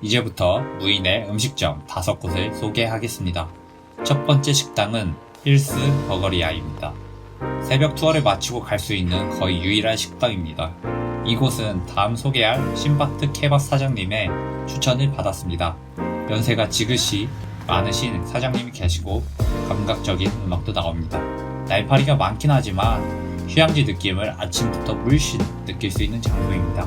이제부터 무인의 음식점 5곳을 소개하겠습니다. 첫 번째 식당은 힐스 버거리아입니다. 새벽 투어를 마치고 갈 수 있는 거의 유일한 식당입니다. 이곳은 다음 소개할 신바트 케밥 사장님의 추천을 받았습니다. 연세가 지긋이 많으신 사장님이 계시고 감각적인 음악도 나옵니다. 날파리가 많긴 하지만 휴양지 느낌을 아침부터 물씬 느낄 수 있는 장소입니다.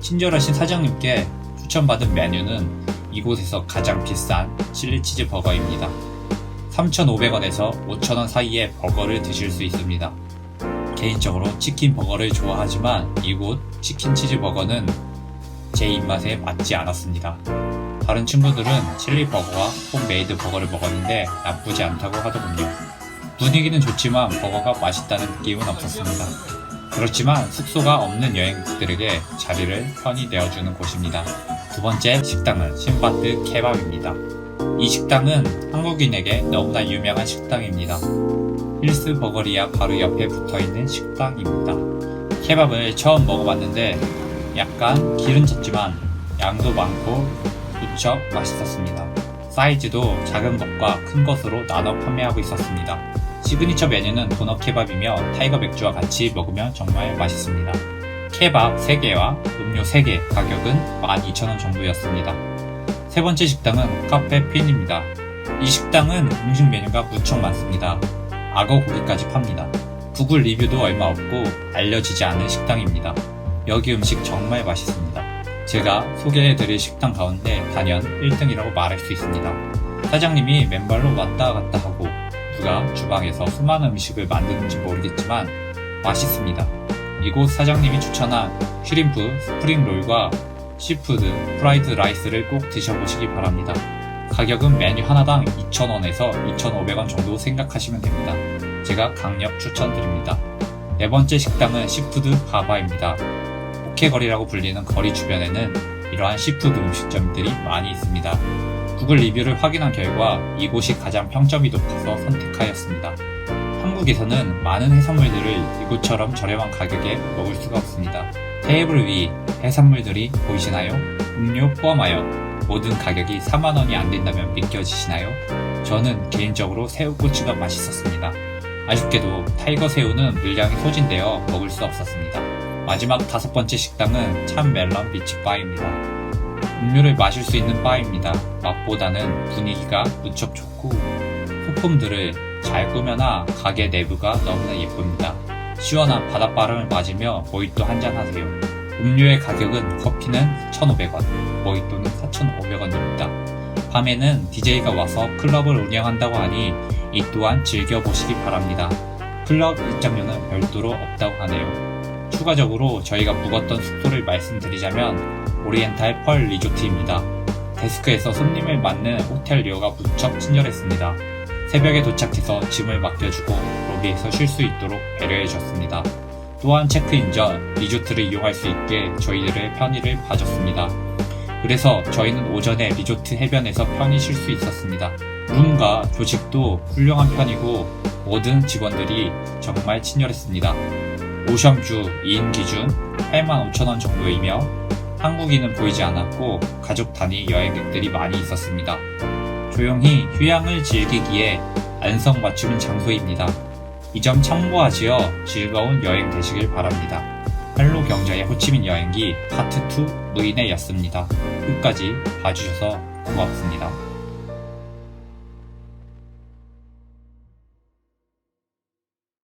친절하신 사장님께 추천받은 메뉴는 이곳에서 가장 비싼 칠리치즈 버거입니다. 3,500원에서 5,000원 사이의 버거를 드실 수 있습니다. 개인적으로 치킨 버거를 좋아하지만 이곳 치킨 치즈 버거는 제 입맛에 맞지 않았습니다. 다른 친구들은 칠리 버거와 홈메이드 버거를 먹었는데 나쁘지 않다고 하더군요. 분위기는 좋지만 버거가 맛있다는 느낌은 없었습니다. 그렇지만 숙소가 없는 여행객들에게 자리를 편히 내어주는 곳입니다. 두 번째 식당은 신바트 케밥입니다. 이 식당은 한국인에게 너무나 유명한 식당입니다. 힐스 버거리아 바로 옆에 붙어 있는 식당입니다. 케밥을 처음 먹어봤는데 약간 기름졌지만 양도 많고 무척 맛있었습니다. 사이즈도 작은 것과 큰 것으로 나눠 판매하고 있었습니다. 시그니처 메뉴는 도넛 케밥이며 타이거 맥주와 같이 먹으면 정말 맛있습니다. 케밥 3개와 음료 3개 가격은 12,000원 정도였습니다. 세 번째 식당은 카페 핀입니다. 이 식당은 음식 메뉴가 무척 많습니다. 악어 고기까지 팝니다. 구글 리뷰도 얼마 없고 알려지지 않은 식당입니다. 여기 음식 정말 맛있습니다. 제가 소개해드릴 식당 가운데 단연 1등이라고 말할 수 있습니다. 사장님이 맨발로 왔다 갔다 하고 누가 주방에서 수많은 음식을 만드는지 모르겠지만 맛있습니다. 이곳 사장님이 추천한 슈림프 스프링롤과 시푸드 프라이드 라이스를 꼭 드셔보시기 바랍니다. 가격은 메뉴 하나당 2,000원에서 2,500원 정도 생각하시면 됩니다. 제가 강력 추천드립니다. 네 번째 식당은 시푸드 바바입니다. 호케거리라고 불리는 거리 주변에는 이러한 시푸드 음식점들이 많이 있습니다. 구글 리뷰를 확인한 결과 이곳이 가장 평점이 높아서 선택하였습니다. 한국에서는 많은 해산물들을 이곳처럼 저렴한 가격에 먹을 수가 없습니다. 테이블 위 해산물들이 보이시나요? 음료 포함하여 모든 가격이 4만원이 안 된다면 믿겨지시나요? 저는 개인적으로 새우꼬치가 맛있었습니다. 아쉽게도 타이거 새우는 물량이 소진되어 먹을 수 없었습니다. 마지막 다섯 번째 식당은 참 멜론 비치 바입니다. 음료를 마실 수 있는 바입니다. 맛보다는 분위기가 무척 좋고 소품들을 잘 꾸며놔 가게 내부가 너무나 예쁩니다. 시원한 바닷바람을 맞으며 모히또 한잔 하세요. 음료의 가격은 커피는 1,500원, 모히또는 4,500원입니다. 밤에는 DJ가 와서 클럽을 운영한다고 하니 이 또한 즐겨보시기 바랍니다. 클럽 입장료는 별도로 없다고 하네요. 추가적으로 저희가 묵었던 숙소를 말씀드리자면 오리엔탈 펄 리조트입니다. 데스크에서 손님을 맞는 호텔리어가 무척 친절했습니다. 새벽에 도착해서 짐을 맡겨주고 로비에서 쉴 수 있도록 배려해줬습니다. 또한 체크인 전 리조트를 이용할 수 있게 저희들의 편의를 봐줬습니다. 그래서 저희는 오전에 리조트 해변에서 편히 쉴 수 있었습니다. 룸과 조식도 훌륭한 편이고 모든 직원들이 정말 친절했습니다. 오션뷰 2인 기준 85,000원 정도이며 한국인은 보이지 않았고 가족 단위 여행객들이 많이 있었습니다. 조용히 휴양을 즐기기에 안성맞춤인 장소입니다. 이 점 참고하시어 즐거운 여행 되시길 바랍니다. 할로 경자의 호치민 여행기 파트 2 무인의 였습니다. 끝까지 봐주셔서 고맙습니다.